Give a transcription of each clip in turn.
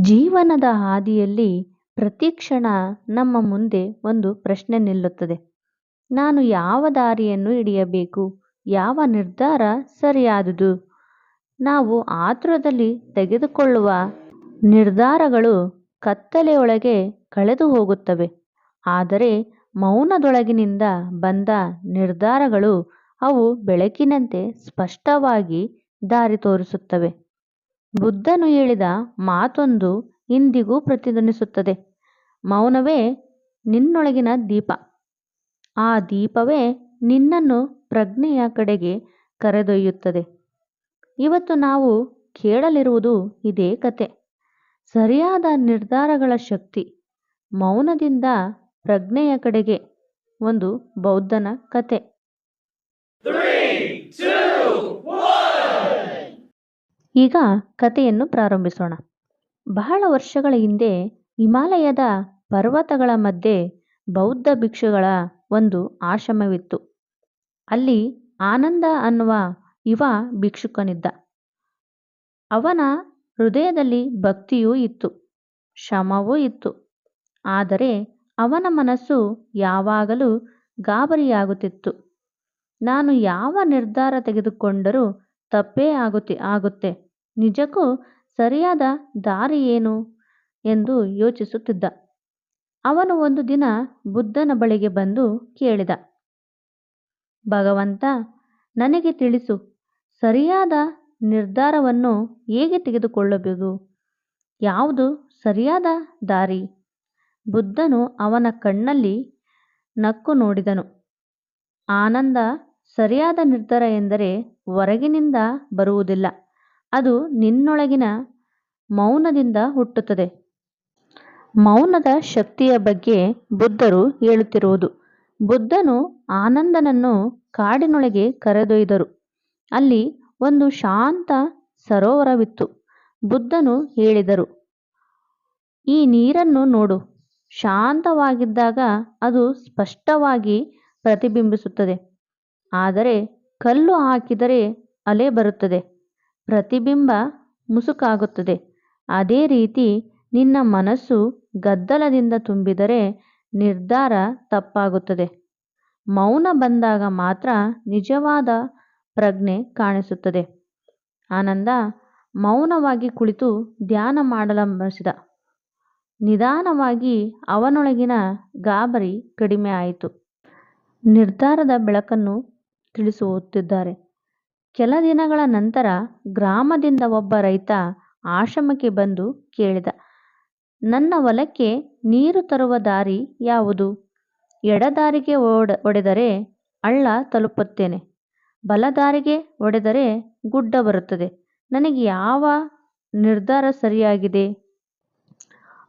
ಜೀವನದ ಹಾದಿಯಲ್ಲಿ ಪ್ರತಿ ಕ್ಷಣ ನಮ್ಮ ಮುಂದೆ ಒಂದು ಪ್ರಶ್ನೆ ನಿಲ್ಲುತ್ತದೆ. ನಾನು ಯಾವ ದಾರಿಯನ್ನು ಹಿಡಿಯಬೇಕು? ಯಾವ ನಿರ್ಧಾರ ಸರಿಯಾದುದು? ನಾವು ಆತುರದಲ್ಲಿ ತೆಗೆದುಕೊಳ್ಳುವ ನಿರ್ಧಾರಗಳು ಕತ್ತಲೆಯೊಳಗೆ ಕಳೆದು ಹೋಗುತ್ತವೆ. ಆದರೆ ಮೌನದೊಳಗಿನಿಂದ ಬಂದ ನಿರ್ಧಾರಗಳು ಅವು ಬೆಳಕಿನಂತೆ ಸ್ಪಷ್ಟವಾಗಿ ದಾರಿ ತೋರಿಸುತ್ತವೆ. ಬುದ್ಧನು ಹೇಳಿದ ಮಾತೊಂದು ಇಂದಿಗೂ ಪ್ರತಿಧ್ವನಿಸುತ್ತದೆ. ಮೌನವೇ ನಿನ್ನೊಳಗಿನ ದೀಪ. ಆ ದೀಪವೇ ನಿನ್ನನ್ನು ಪ್ರಜ್ಞೆಯ ಕಡೆಗೆ ಕರೆದೊಯ್ಯುತ್ತದೆ. ಇವತ್ತು ನಾವು ಕೇಳಲಿರುವುದು ಇದೇ ಕತೆ. ಸರಿಯಾದ ನಿರ್ಧಾರಗಳ ಶಕ್ತಿ, ಮೌನದಿಂದ ಪ್ರಜ್ಞೆಯ ಕಡೆಗೆ ಒಂದು ಬೌದ್ಧನ ಕತೆ. ಈಗ ಕಥೆಯನ್ನು ಪ್ರಾರಂಭಿಸೋಣ. ಬಹಳ ವರ್ಷಗಳ ಹಿಂದೆ ಹಿಮಾಲಯದ ಪರ್ವತಗಳ ಮಧ್ಯೆ ಬೌದ್ಧ ಭಿಕ್ಷುಗಳ ಒಂದು ಆಶ್ರಮವಿತ್ತು. ಅಲ್ಲಿ ಆನಂದ ಅನ್ನುವ ಇವ ಭಿಕ್ಷುಕನಿದ್ದ. ಅವನ ಹೃದಯದಲ್ಲಿ ಭಕ್ತಿಯೂ ಇತ್ತು, ಶ್ರಮವೂ ಇತ್ತು. ಆದರೆ ಅವನ ಮನಸ್ಸು ಯಾವಾಗಲೂ ಗಾಬರಿಯಾಗುತ್ತಿತ್ತು. ನಾನು ಯಾವ ನಿರ್ಧಾರ ತೆಗೆದುಕೊಂಡರೂ ತಪ್ಪೇ ಆಗುತ್ತೆ ಆಗುತ್ತೆ. ನಿಜಕ್ಕೂ ಸರಿಯಾದ ದಾರಿ ಏನು ಎಂದು ಯೋಚಿಸುತ್ತಿದ್ದ. ಅವನು ಒಂದು ದಿನ ಬುದ್ಧನ ಬಳಿಗೆ ಬಂದು ಕೇಳಿದ, ಭಗವಂತ, ನನಗೆ ತಿಳಿಸು, ಸರಿಯಾದ ನಿರ್ಧಾರವನ್ನು ಹೇಗೆ ತೆಗೆದುಕೊಳ್ಳಬೇಕು ಯಾವುದು ಸರಿಯಾದ ದಾರಿ? ಬುದ್ಧನು ಅವನ ಕಣ್ಣಲ್ಲಿ ನಕ್ಕು ನೋಡಿದನು. ಆನಂದ ಸರಿಯಾದ ನಿರ್ಧಾರ ಎಂದರೆ ಹೊರಗಿನಿಂದ ಬರುವುದಿಲ್ಲ. ಅದು ನಿನ್ನೊಳಗಿನ ಮೌನದಿಂದ ಹುಟ್ಟುತ್ತದೆ. ಮೌನದ ಶಕ್ತಿಯ ಬಗ್ಗೆ ಬುದ್ಧರು ಹೇಳುತ್ತಿರುವುದು. ಬುದ್ಧನು ಆನಂದನನ್ನು ಕಾಡಿನೊಳಗೆ ಕರೆದೊಯ್ದರು. ಅಲ್ಲಿ ಒಂದು ಶಾಂತ ಸರೋವರವಿತ್ತು. ಬುದ್ಧನು ಹೇಳಿದರು, ಈ ನೀರನ್ನು ನೋಡು. ಶಾಂತವಾಗಿದ್ದಾಗ ಅದು ಸ್ಪಷ್ಟವಾಗಿ ಪ್ರತಿಬಿಂಬಿಸುತ್ತದೆ. ಆದರೆ ಕಲ್ಲು ಹಾಕಿದರೆ ಅಲೆ ಬರುತ್ತದೆ. ಪ್ರತಿಬಿಂಬ ಮುಸುಕಾಗುತ್ತದೆ. ಅದೇ ರೀತಿ ನಿನ್ನ ಮನಸ್ಸು ಗದ್ದಲದಿಂದ ತುಂಬಿದರೆ ನಿರ್ಧಾರ ತಪ್ಪಾಗುತ್ತದೆ. ಮೌನ ಬಂದಾಗ ಮಾತ್ರ ನಿಜವಾದ ಪ್ರಜ್ಞೆ ಕಾಣಿಸುತ್ತದೆ. ಆನಂದ, ಮೌನವಾಗಿ ಕುಳಿತು ಧ್ಯಾನ ಮಾಡಲಂಬಿಸಿದ ನಿಧಾನವಾಗಿ ಅವನೊಳಗಿನ ಗಾಬರಿ ಕಡಿಮೆ ಆಯಿತು ನಿರ್ಧಾರದ ಬೆಳಕನ್ನು ತಿಳಿಸುತ್ತಿದ್ದಾರೆ. ಕೆಲ ದಿನಗಳ ನಂತರ ಗ್ರಾಮದಿಂದ ಒಬ್ಬ ರೈತ ಆಶ್ರಮಕ್ಕೆ ಬಂದು ಕೇಳಿದ, ನನ್ನ ಹೊಲಕ್ಕೆ ನೀರು ತರುವ ದಾರಿ ಯಾವುದು? ಎಡದಾರಿಗೆ ಓಡ, ಒಡೆದರೆ ಹಳ್ಳ ತಲುಪುತ್ತೇನೆ, ಬಲದಾರಿಗೆ ಒಡೆದರೆ ಗುಡ್ಡ ಬರುತ್ತದೆ. ನನಗೆ ಯಾವ ನಿರ್ಧಾರ ಸರಿಯಾಗಿದೆ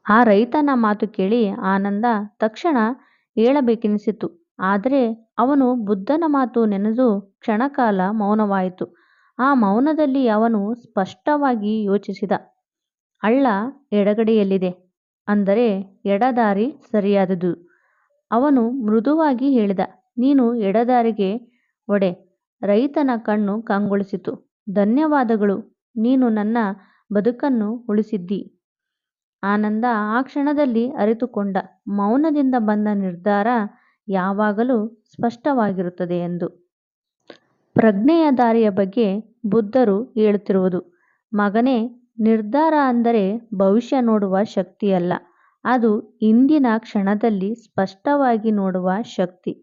ಆ ರೈತನ ಮಾತು ಕೇಳಿ ಆನಂದ ತಕ್ಷಣ ಹೇಳಬೇಕೆನಿಸಿತು. ಆದರೆ ಅವನು ಬುದ್ಧನ ಮಾತು ನೆನೆದು ಕ್ಷಣಕಾಲ ಮೌನವಾಯಿತು. ಆ ಮೌನದಲ್ಲಿ ಅವನು ಸ್ಪಷ್ಟವಾಗಿ ಯೋಚಿಸಿದ ಹಳ್ಳ ಎಡಗಡೆಯಲ್ಲಿದೆ. ಅಂದರೆ ಎಡದಾರಿ ಸರಿಯಾದುದು. ಅವನು ಮೃದುವಾಗಿ ಹೇಳಿದ, ನೀನು ಎಡದಾರಿಗೆ ಒಡೆ. ರೈತನ ಕಣ್ಣು ಕಂಗೊಳಿಸಿತು. ಧನ್ಯವಾದಗಳು. ನೀನು ನನ್ನ ಬದುಕನ್ನು ಉಳಿಸಿದ್ದಿ. ಆನಂದ ಆ ಕ್ಷಣದಲ್ಲಿ ಅರಿತುಕೊಂಡ, ಮೌನದಿಂದ ಬಂದ ನಿರ್ಧಾರ ಯಾವಾಗಲೂ ಸ್ಪಷ್ಟವಾಗಿರುತ್ತದೆ ಎಂದು. ಪ್ರಜ್ಞೆಯ ದಾರಿಯ ಬಗ್ಗೆ ಬುದ್ಧರು ಹೇಳುತ್ತಿರುವುದು, ಮಗನೇ, ನಿರ್ಧಾರ ಅಂದರೆ ಭವಿಷ್ಯ ನೋಡುವ ಶಕ್ತಿಯಲ್ಲ, ಅದು ಇಂದಿನ ಕ್ಷಣದಲ್ಲಿ ಸ್ಪಷ್ಟವಾಗಿ ನೋಡುವ ಶಕ್ತಿ.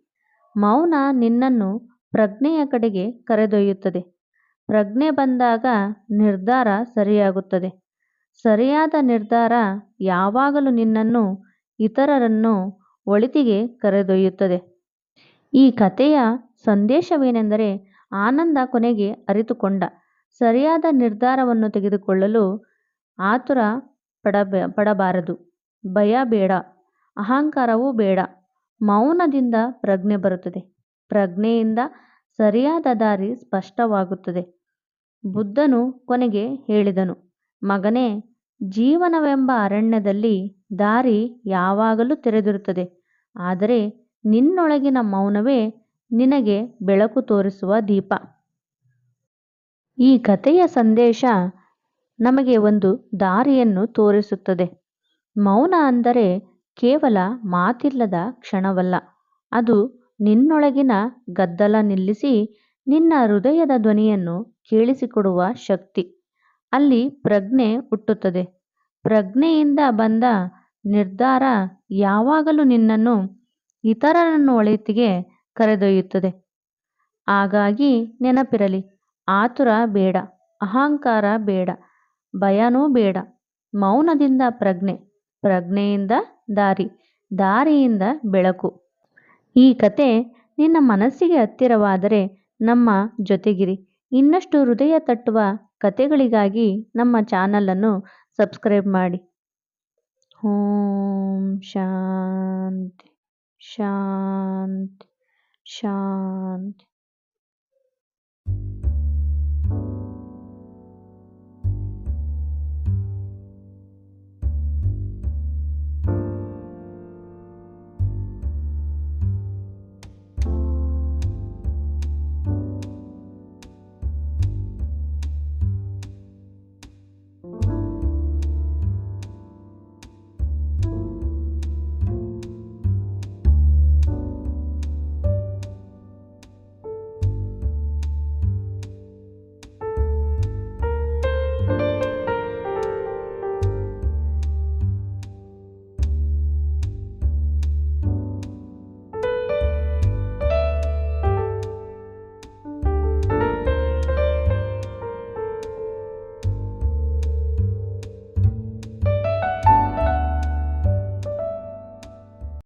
ಮೌನ ನಿನ್ನನ್ನು ಪ್ರಜ್ಞೆಯ ಕಡೆಗೆ ಕರೆದೊಯ್ಯುತ್ತದೆ. ಪ್ರಜ್ಞೆ ಬಂದಾಗ ನಿರ್ಧಾರ ಸರಿಯಾಗುತ್ತದೆ. ಸರಿಯಾದ ನಿರ್ಧಾರ ಯಾವಾಗಲೂ ನಿನ್ನನ್ನು ಇತರರನ್ನು ಒಳಿತಿಗೆ ಕರೆದೊಯ್ಯುತ್ತದೆ. ಈ ಕಥೆಯ ಸಂದೇಶವೇನೆಂದರೆ ಆನಂದ ಕೊನೆಗೆ ಅರಿತುಕೊಂಡ ಸರಿಯಾದ ನಿರ್ಧಾರವನ್ನು ತೆಗೆದುಕೊಳ್ಳಲು ಆತುರ ಪಡಬ, ಪಡಬಾರದು. ಭಯ ಬೇಡ, ಅಹಂಕಾರವೂ ಬೇಡ, ಮೌನದಿಂದ ಪ್ರಜ್ಞೆ ಬರುತ್ತದೆ. ಪ್ರಜ್ಞೆಯಿಂದ ಸರಿಯಾದ ದಾರಿ ಸ್ಪಷ್ಟವಾಗುತ್ತದೆ. ಬುದ್ಧನು ಕೊನೆಗೆ ಹೇಳಿದನು, ಮಗನೇ ಜೀವನವೆಂಬ ಅರಣ್ಯದಲ್ಲಿ ದಾರಿ ಯಾವಾಗಲೂ ತೆರೆದಿರುತ್ತದೆ. ಆದರೆ ನಿನ್ನೊಳಗಿನ ಮೌನವೇ ನಿನಗೆ ಬೆಳಕು ತೋರಿಸುವ ದೀಪ. ಈ ಕಥೆಯ ಸಂದೇಶ ನಮಗೆ ಒಂದು ದಾರಿಯನ್ನು ತೋರಿಸುತ್ತದೆ. ಮೌನ ಅಂದರೆ ಕೇವಲ ಮಾತಿಲ್ಲದ ಕ್ಷಣವಲ್ಲ. ಅದು ನಿನ್ನೊಳಗಿನ ಗದ್ದಲ ನಿಲ್ಲಿಸಿ ನಿನ್ನ ಹೃದಯದ ಧ್ವನಿಯನ್ನು ಕೇಳಿಸಿಕೊಡುವ ಶಕ್ತಿ. ಅಲ್ಲಿ ಪ್ರಜ್ಞೆ ಹುಟ್ಟುತ್ತದೆ. ಪ್ರಜ್ಞೆಯಿಂದ ಬಂದ ನಿರ್ಧಾರ ಯಾವಾಗಲೂ ನಿನ್ನನ್ನು ಇತರರನ್ನು ಒಳಿತಿಗೆ ಕರೆದೊಯ್ಯುತ್ತದೆ. ಹಾಗಾಗಿ ನೆನಪಿರಲಿ, ಆತುರ ಬೇಡ, ಅಹಂಕಾರ ಬೇಡ, ಭಯನೂ ಬೇಡ, ಮೌನದಿಂದ ಪ್ರಜ್ಞೆ, ಪ್ರಜ್ಞೆಯಿಂದ ದಾರಿ, ದಾರಿಯಿಂದ ಬೆಳಕು. ಈ ಕತೆ ನಿನ್ನ ಮನಸ್ಸಿಗೆ ಹತ್ತಿರವಾದರೆ ನಮ್ಮ ಜೊತೆಗಿರಿ, ಇನ್ನಷ್ಟು ಹೃದಯ ತಟ್ಟುವ ಕತೆಗಳಿಗಾಗಿ ನಮ್ಮ ಚಾನಲನ್ನು ಸಬ್ಸ್ಕ್ರೈಬ್ ಮಾಡಿ. ಓಂ ಶಾಂತಿ ಶಾಂತಿ ಶಾಂತಿ.